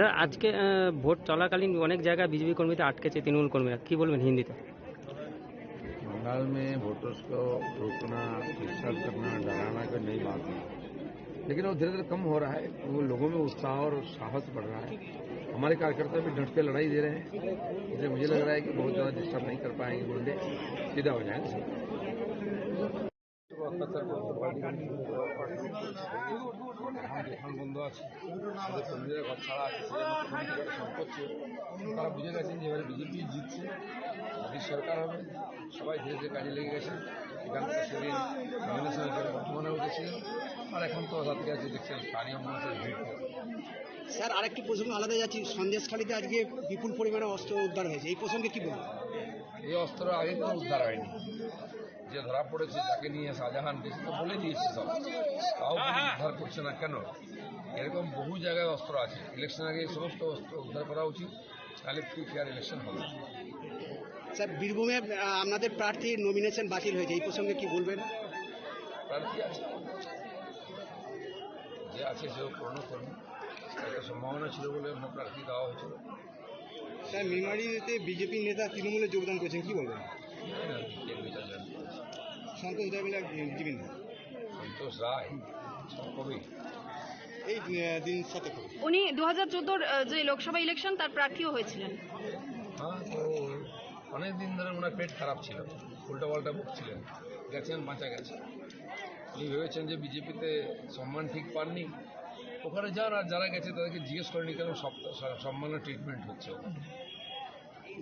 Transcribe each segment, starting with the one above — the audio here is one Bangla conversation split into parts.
দাদা আজকে আহ, ভোট চলাকালীন অনেক জায়গায় বিজেপি কর্মীতে আটকেছে তৃণমূল কর্মীরা কি বলবেন हिंदी बंगाल में वोटर्स को रोकना डिस्टर्ब करना डराना कोई नई बात नहीं लेकिन वो धीरे धीरे कम हो रहा है वो लोगों में उत्साह और साहस बढ़ रहा है हमारे कार्यकर्ता भी डट के लड़ाई दे रहे हैं इसलिए मुझे लग रहा है कि बहुत ज़्यादा डिस्टर्ब नहीं कर पाएंगे गुंडे सीधा हो जाएंगे सब দোকান বন্ধ আছে। আমাদের কর্মীরা ঘর ছাড়া আছে করে করছে তারা বুঝে গেছেন যে এবারে বিজেপি জিতছে মোদীর সরকার হবে সবাই ধীরে ধীরে কাজে লেগে গেছে। এখান থেকে সেদিন নমিনেশনের জন্য বর্তমানে উঠেছিলেন আর এখন তো রাত্রে আছে দেখছেন স্থানীয় মানুষের ভিড়। স্যার আরেকটি প্রসঙ্গ আলাদা যাচ্ছি। সন্দেশখালীতে আজকে বিপুল পরিমাণে অস্ত্র উদ্ধার হয়েছে। এই প্রসঙ্গে কি বলবেন? এই অস্ত্র আগে কোনো উদ্ধার হয়নি। যে ধরা পড়েছে তাকে নিয়ে শাহজাহান দেশে তো বলে দিয়েছে সব। তাও কোনো উদ্ধার করছে না কেন? এরকম বহু জায়গায় অস্ত্র আছে। ইলেকশন আগে এই সমস্ত অস্ত্র উদ্ধার করা উচিত তাহলে ফ্রি ফেয়ার ইলেকশন হবে? স্যার বীরভূমে আপনাদের প্রার্থীর নমিনেশন বাতিল হয়েছে এই প্রসঙ্গে কি বলবেন? প্রার্থী আছে। যে আছে সেও পূর্ণ করবে একটা সম্ভাবনা ছিল বলে অন্য প্রার্থী দেওয়া হয়েছিল। স্যার মেমারিতে বিজেপি নেতা তৃণমূলে যোগদান করেছেন কি বলবেন? জানি। সন্তোষ দেবলা বিজেপি সন্তোষ রায় কবি? এই দিন সাথে উনি দু হাজার যে লোকসভা ইলেকশন তার প্রার্থীও হয়েছিলেন। হ্যাঁ তো অনেক দিন ধরে ওনার পেট খারাপ ছিল। উল্টা পাল্টা বকছিলেন। গেছেন বাঁচা গেছে। উনি ভেবেছেন যে বিজেপিতে সম্মান ঠিক পাননি। ওখানে যান আর যারা গেছে তাদেরকে জিজ্ঞেস করেনি কেন সব সম্মানের ট্রিটমেন্ট হচ্ছে।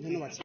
ধন্যবাদ।